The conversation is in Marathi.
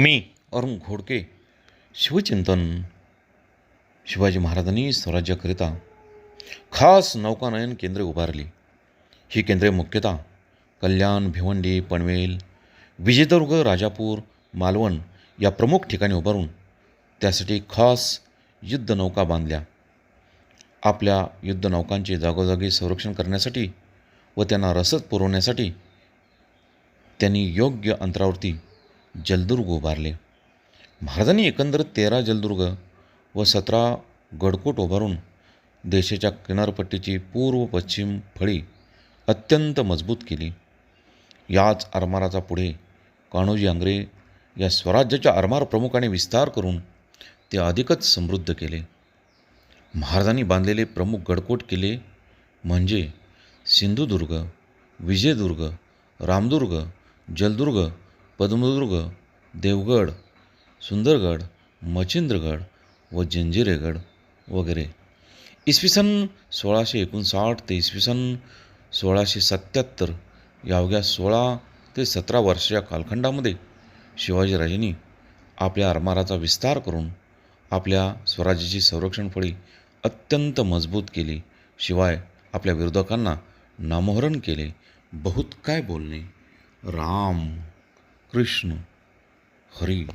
मी. अरुण घोडके शिवचिंतन. शिवाजी महाराजांनी स्वराज्याकरिता खास नौकानयन केंद्रे उभारली. ही केंद्रे मुख्यतः कल्याण भिवंडी पनवेल विजयदुर्ग राजापूर मालवण या प्रमुख ठिकाणी उभारून त्यासाठी खास युद्धनौका बांधल्या. आपल्या युद्धनौकांचे जागोजागी संरक्षण करण्यासाठी व त्यांना रसद पुरवण्यासाठी त्यांनी योग्य अंतरावरती जलदुर्ग उभारले. महाराजांनी एकंदर तेरा जलदुर्ग व सतरा गडकोट उभारून देशाच्या किनारपट्टीची पूर्व पश्चिम फळी अत्यंत मजबूत केली. याच आरमाराचा पुढे कान्होजी आंग्रे या स्वराज्याच्या आरमार प्रमुखाने विस्तार करून ते अधिकच समृद्ध केले. महाराजांनी बांधलेले प्रमुख गडकोट किल्ले म्हणजे सिंधुदुर्ग विजयदुर्ग रामदुर्ग जलदुर्ग पद्मदुर्ग देवगड सुंदरगड मच्छिंद्रगड व जंजिरेगड वगैरे. इसवी सन सोळाशे एकोणसाठ ते इसवी सन सोळाशे सत्याहत्तर या अवघ्या सोळा ते सतरा वर्षाच्या कालखंडामध्ये शिवाजीराजांनी आपल्या आरमाराचा विस्तार करून आपल्या स्वराज्याची संरक्षण फळी अत्यंत मजबूत केली. शिवाय आपल्या विरोधकांना नामोहरण केले. बहुत काय बोलणे. राम. কৃষ্ণ হরি।